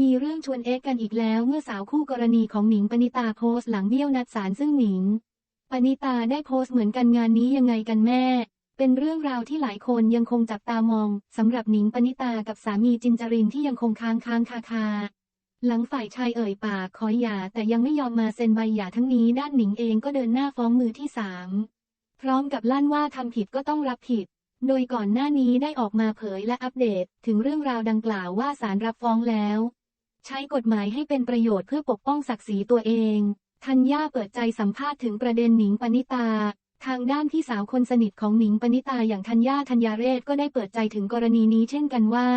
มีเรื่องชวนเอ็กกันอีกแล้วเมื่อสาวคู่กรณีของหนิงปณิตาโพสต์หลังเบี้ยวนัดสารซึ่งหนิง ปณิตาได้โพสต์เหมือนกันงานนี้ยังไงกันแม่ เป็นเรื่องราวที่หลายคนยังคงจับตามองสำหรับหนิงปณิตากับสามีจินจรินที่ยังคงค้างค้างคาคาหลังฝ่ายชายเอ่ยปากขอหย่าแต่ยังไม่ยอมมาเซ็นใบหย่าทั้งนี้ด้านหนิงเองก็เดินหน้าฟ้องมือที่สามพร้อมกับลั่นว่าทำผิดก็ต้องรับผิด โดยก่อนหน้านี้ได้ออกมาเผยและอัปเดต ถึงเรื่องราวดังกล่าวว่าศาลรับฟ้องแล้ว ใช้กฎหมายให้เป็นประโยชน์เพื่อปกป้องศักดิ์ศรีตัวเองธัญญาเปิดใจสัมภาษณ์ถึงประเด็นหนิงปณิตา ทางด้านพี่สาวคนสนิทของหนิงปณิตาอย่างธัญญาธัญญาเรศก็ได้เปิดใจถึงกรณีนี้เช่นกันว่า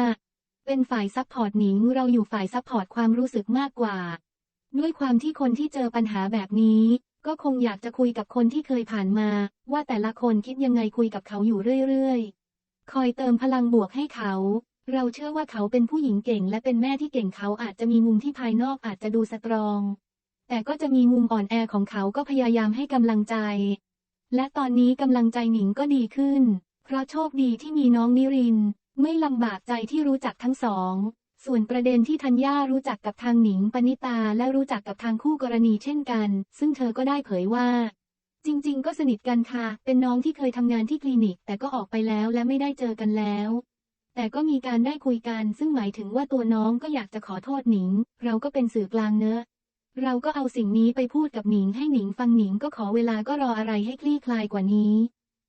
เป็นฝ่ายซัพพอร์ตหนิงเราอยู่ฝ่ายซัพพอร์ตความรู้สึกมากกว่า ด้วยความที่คนที่เจอปัญหาแบบนี้ ก็คงอยากจะคุยกับคนที่เคยผ่านมา ว่าแต่ละคนคิดยังไงคุยกับเขาอยู่เรื่อยๆ คอยเติมพลังบวกให้เขา เราเชื่อว่าเขาเป็นผู้หญิงเก่งและเป็นแม่ที่เก่งเขาอาจจะมีมุมที่ภายนอกอาจจะดูสตรอง แต่ก็จะมีมุมอ่อนแอของเขาก็พยายามให้กำลังใจ และตอนนี้กำลังใจหนิงก็ดีขึ้น เพราะโชคดีที่มีน้องนิริน ไม่ลำบากใจที่รู้จักทั้งสอง ส่วนประเด็นที่ธัญญารู้จักกับทางหนิงปณิตาและรู้จักกับทางคู่กรณีเช่นกัน ซึ่งเธอก็ได้เผยว่าจริง ๆ ก็สนิทกันค่ะ เป็นน้องที่เคยทำงานที่คลินิก แต่ก็ออกไปแล้วและไม่ได้เจอกันแล้ว แต่ก็มีการได้คุยกันซึ่งหมายถึงว่าตัวน้องก็อยากจะขอโทษหนิง เราก็เป็นสื่อกลางเนอะเราก็เอาสิ่งนี้ไปพูดกับหนิงให้หนิงฟังหนิงก็ขอเวลาก็รออะไรให้คลี่คลายกว่านี้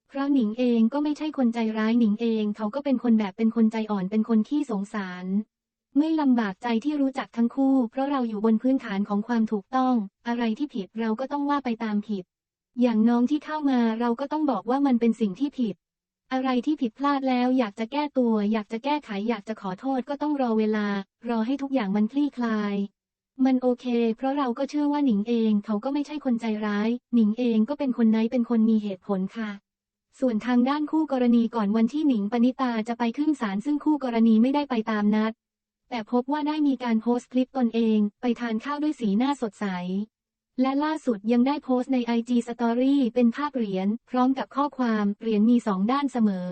เพราะหนิงเองก็ไม่ใช่คนใจร้ายหนิงเองเขาก็เป็นคนแบบเป็นคนใจอ่อนเป็นคนขี้สงสาร ไม่ลำบากใจที่รู้จักทั้งคู่ เพราะเราอยู่บนพื้นฐานของความถูกต้อง อะไรที่ผิดเราก็ต้องว่าไปตามผิด อย่างน้องที่เข้ามาเราก็ต้องบอกว่ามันเป็นสิ่งที่ผิด อะไรที่ผิดพลาดแล้วอยากจะแก้ตัว อยากจะแก้ไขอยากจะขอโทษก็ต้องรอเวลา รอให้ทุกอย่างมันคลี่คลาย มันโอเค เพราะเราก็เชื่อว่าหนิงเองเขาก็ไม่ใช่คนใจร้าย หนิงเองก็เป็นคนไนเป็นคนมีเหตุผลค่ะ ส่วนทางด้านคู่กรณีก่อนวันที่หนิงปณิตาจะไปขึ้นศาลซึ่งคู่กรณีไม่ได้ไปตามนัด แต่พบว่าได้มีการโพสต์คลิปตนเอง ไปทานข้าวด้วยสีหน้าสดใส และล่าสุดยังได้โพสต์ใน IG Story เป็นภาพเหรียญพร้อมกับข้อความเหรียญมีสองด้านเสมอ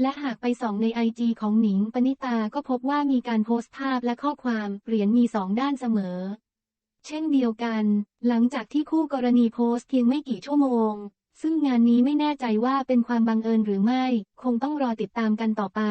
และหากไปส่องใน IG ของหนิงปณิตาก็พบว่ามีการโพสต์ภาพและข้อความเหรียญมีสองด้านเสมอ เช่นเดียวกัน หลังจากที่คู่กรณีโพสต์เพียงไม่กี่ชั่วโมง ซึ่งงานนี้ไม่แน่ใจว่าเป็นความบังเอิญหรือไม่ คงต้องรอติดตามกันต่อไป